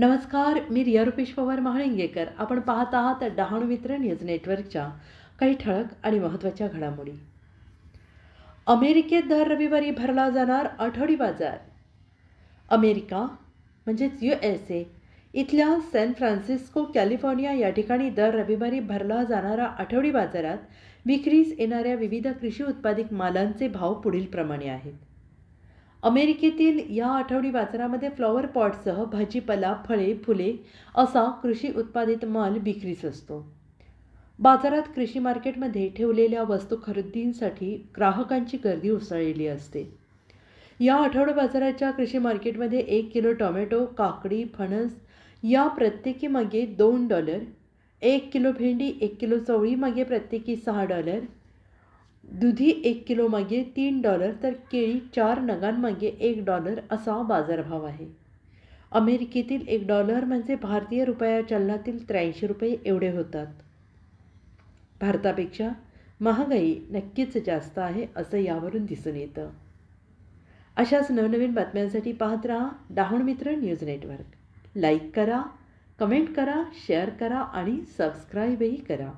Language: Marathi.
नमस्कार मी रिया रुपेश पवार महाळिंगेकर. आपण पाहत आहात डहाणू मित्र न्यूज नेटवर्कच्या काही ठळक आणि महत्त्वाच्या घडामोडी. अमेरिकेत दर रविवारी भरला जाणार आठवडी बाजार. अमेरिका म्हणजेच यू एस ए इथल्या सॅन फ्रान्सिस्को कॅलिफोर्निया या ठिकाणी दर रविवारी भरला जाणारा आठवडी बाजारात विक्रीस येणाऱ्या विविध कृषी उत्पादित मालांचे भाव पुढीलप्रमाणे आहेत. अमेरिकेतील या आठवडी बाजारामध्ये फ्लॉवर पॉटसह भाजीपाला फळे फुले असा कृषी उत्पादित माल विक्रीस असतो. बाजारात कृषी मार्केटमध्ये ठेवलेल्या वस्तू खरेदींसाठी ग्राहकांची गर्दी उसळलेली असते. या आठवडा बाजाराच्या कृषी मार्केटमध्ये एक किलो टोमॅटो काकडी फणस या प्रत्येकी मागे दोन डॉलर एक किलो भेंडी एक किलो चवळी मागे प्रत्येकी सहा डॉलर दुधी एक किलोमागे तीन डॉलर तर केळी चार नगांमागे एक डॉलर असा बाजारभाव आहे. अमेरिकेतील एक डॉलर म्हणजे भारतीय रुपया चलनातील त्र्याऐंशी रुपये एवढे होतात. भारतापेक्षा महागाई नक्कीच जास्त आहे असं यावरून दिसून येतं. अशाच नवनवीन बातम्यांसाठी पाहत राहा डहाण मित्र न्यूज नेटवर्क. लाईक करा कमेंट करा शेअर करा आणि सबस्क्राईबही करा.